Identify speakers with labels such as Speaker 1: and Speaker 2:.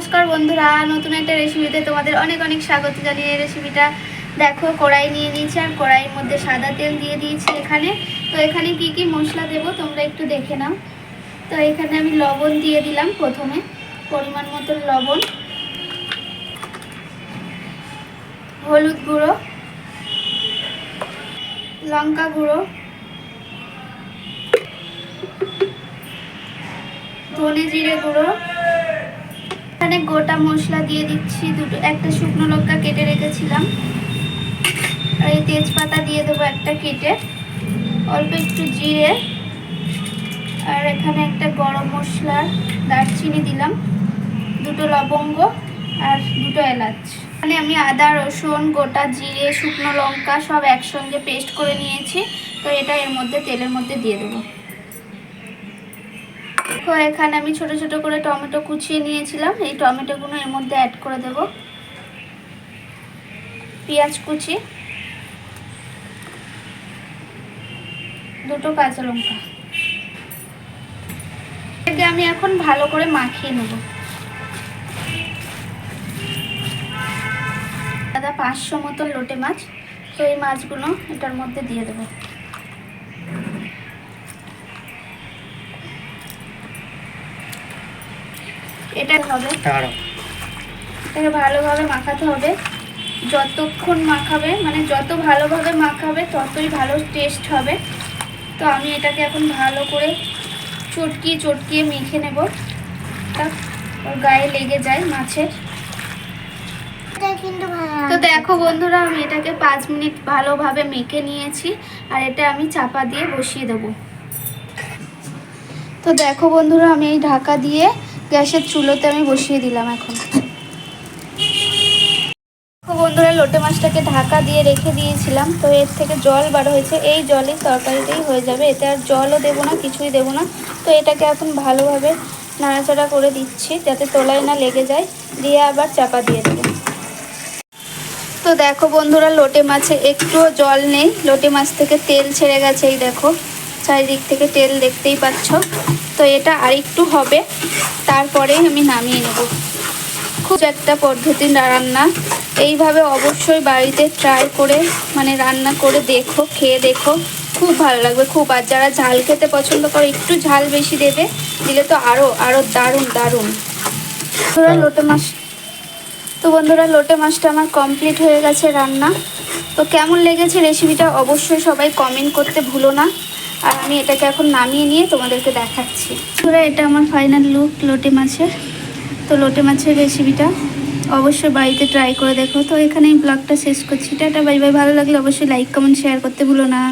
Speaker 1: নমস্কার বন্ধুরা, নতুন একটা রেসিপিতে তোমাদের অনেক অনেক স্বাগত জানিয়ে রেসিপিটা দেখো, কড়াই নিয়ে নিয়েছি আর কড়াইয়ের মধ্যে সাদা তেল দিয়ে দিয়েছি এখানে। তো এখানে কি কি মশলা দেবো তোমরা একটু দেখে নাও। তো এখানে আমি লবণ দিয়ে দিলাম প্রথমে, পরিমাণ মতো লবণ। হলুদ গুঁড়ো। লঙ্কা গুঁড়ো। ধনে জিরে গুঁড়ো। এখানে গোটা মশলা দিয়ে দিচ্ছি, দুটো, একটা শুকনো লঙ্কা কেটে রেখেছিলাম। আর এই তেজপাতা দিয়ে দেবো একটা কেটে। অল্প একটু জিরে। আর এখানে একটা গরম মশলা, দারচিনি দিলাম। দুটো লবঙ্গ আর দুটো এলাচ। এখানে আমি আদা, রসুন, গোটা জিরে, শুকনো লঙ্কা সব একসঙ্গে পেস্ট করে নিয়েছি। তো এটা এর মধ্যে, তেলের মধ্যে দিয়ে দেবো। তো এখানে আমি ছোট ছোট করে টমেটো কুচিয়ে নিয়েছিলাম। এই টমেটোগুলো এর মধ্যে অ্যাড করে দেব। পেঁয়াজ কুচি। দুটো কাঁচা লঙ্কা। এটাকে আমি এখন ভালো করে মাখিয়ে নেব। দাদা পাঁচশো মতো লোটে মাছ। তো এই মাছগুলো এটার মধ্যে দিয়ে দেবো। এটা হবে। এটাকে ভালোভাবে মাখাতে হবে। যতক্ষণ মাখাবে মানে যত ভালোভাবে মাখাবে ততই ভালো টেস্ট হবে। তো আমি এটাকে এখন ভালো করে চটকিয়ে চটকিয়ে মেখে নেব। তা ওর গায়ে লেগে যায় মাছের। তো দেখো বন্ধুরা আমি এটাকে পাঁচ মিনিট ভালোভাবে মেখে নিয়েছি। আর এটা আমি চাপা দিয়ে বসিয়ে দেবো। তো দেখো বন্ধুরা আমি এই ঢাকা দিয়ে গ্যাসের চুলোতে আমি বসিয়ে দিলাম এখন। বন্ধুরা, লোটে মাছটাকে ঢাকা দিয়ে রেখে দিয়েছিলাম, তো এর থেকে জল বার হয়েছে। এই জলই তরকারিটাই হয়ে যাবে। এতে আর জলও দেবো না, কিছুই দেবো না। তো এটাকে এখন ভালোভাবে নাড়াচাড়া করে দিচ্ছি, যাতে তোলায় না লেগে যায়। দিয়ে আবার চাপা দিয়ে দেবো। তো দেখো বন্ধুরা, লোটে মাছে একটুও জল নেই। লোটে মাছ থেকে তেল ছেড়ে গেছে, এই দেখো। চারিদিক থেকে তেল দেখতেই পাচ্ছ। তো এটা আর একটু হবে। তারপরেই আমি নামিয়ে নেব। খুব একটা পদ্ধতি রান্না। এইভাবে অবশ্যই বাড়িতে ট্রাই করে মানে রান্না করে দেখো খেয়ে দেখো। খুব ভালো লাগবে খুব। আর যারা ঝাল খেতে পছন্দ করে একটু ঝাল বেশি দেবে দিলে তো আরও আরও দারুণ দারুণ। ধরো লোটে মাছ তো বন্ধুরা লোটে মাছটা আমার কমপ্লিট হয়ে গেছে রান্না। তো কেমন লেগেছে রেসিপিটা অবশ্যই সবাই কমেন্ট করতে ভুলো না। আর আমি এটাকে এখন নামিয়ে নিয়ে তোমাদেরকে দেখাচ্ছি। পুরো এটা আমার ফাইনাল লুক লোটে মাছের। তো লোটে মাছের রেসিপিটা অবশ্যই বাড়িতে ট্রাই করে দেখো। তো এখানে ব্লগটা শেষ করছি। টাটা বাই বাই ভালো লাগলে অবশ্যই লাইক কমেন্ট শেয়ার করতে ভুলো না।